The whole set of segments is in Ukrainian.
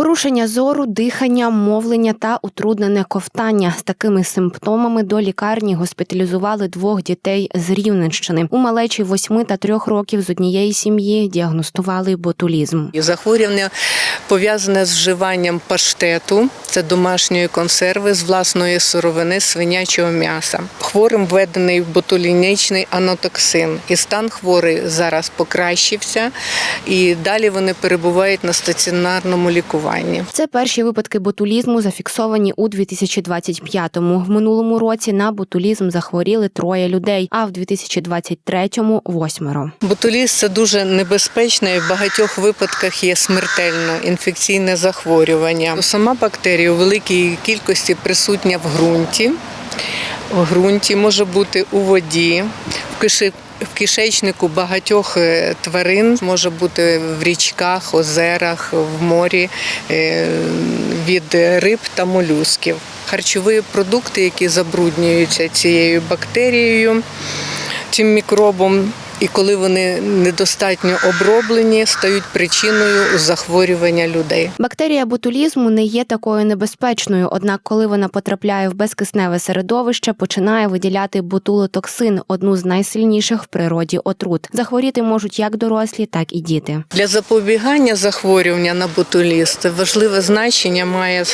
Порушення зору, дихання, мовлення та утруднене ковтання. З такими симптомами до лікарні госпіталізували двох дітей з Рівненщини. У малечі 8 та 3 років з однієї сім'ї діагностували ботулізм. Захворювання пов'язане з вживанням паштету, це домашньої консерви з власної сировини свинячого м'яса. Хворим введений ботулінічний анотоксин, і стан хворий зараз покращився, і далі вони перебувають на стаціонарному лікуванні. Це перші випадки ботулізму зафіксовані у 2025-му. В минулому році на ботулізм захворіли троє людей, а в 2023-му – восьмеро. Ботуліз це дуже небезпечне і в багатьох випадках є смертельно інфекційне захворювання. Сама бактерія у великій кількості присутня в ґрунті. В ґрунті може бути у воді, в киши. В кишечнику багатьох е, тварин може бути в річках, озерах, в морі е, від риб та молюсків. Харчові продукти, які забруднюються цією бактерією, цим мікробом, і коли вони недостатньо оброблені, стають причиною захворювання людей. Бактерія ботулізму не є такою небезпечною, однак, коли вона потрапляє в безкисневе середовище, починає виділяти ботулотоксин, одну з найсильніших в природі отрут. Захворіти можуть як дорослі, так і діти. Для запобігання захворювання на ботуліз важливе значення має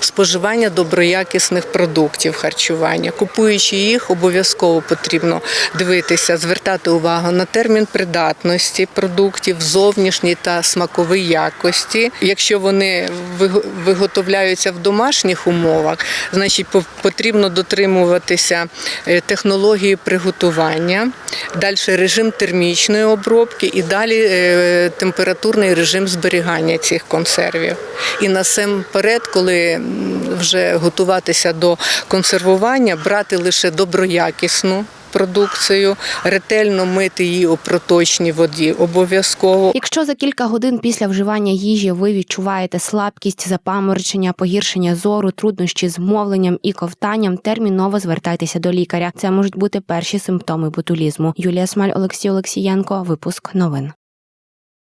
споживання доброякісних продуктів харчування. Купуючи їх, обов'язково потрібно дивитися, звертати увагу на термін придатності продуктів, зовнішній та смаковій якості. Якщо вони виг- виготовляються в домашніх умовах, значить по- потрібно дотримуватися е, технології приготування, далі режим термічної обробки і далі е, температурний режим зберігання цих консервів. І насамперед, коли вже готуватися до консервування, брати лише доброякісну. Продукцію ретельно мити її у проточній воді обов'язково. Якщо за кілька годин після вживання їжі ви відчуваєте слабкість, запаморочення, погіршення зору, труднощі з мовленням і ковтанням, терміново звертайтеся до лікаря. Це можуть бути перші симптоми ботулізму. Юлія Смаль, Олексій Олексієнко. Випуск новин.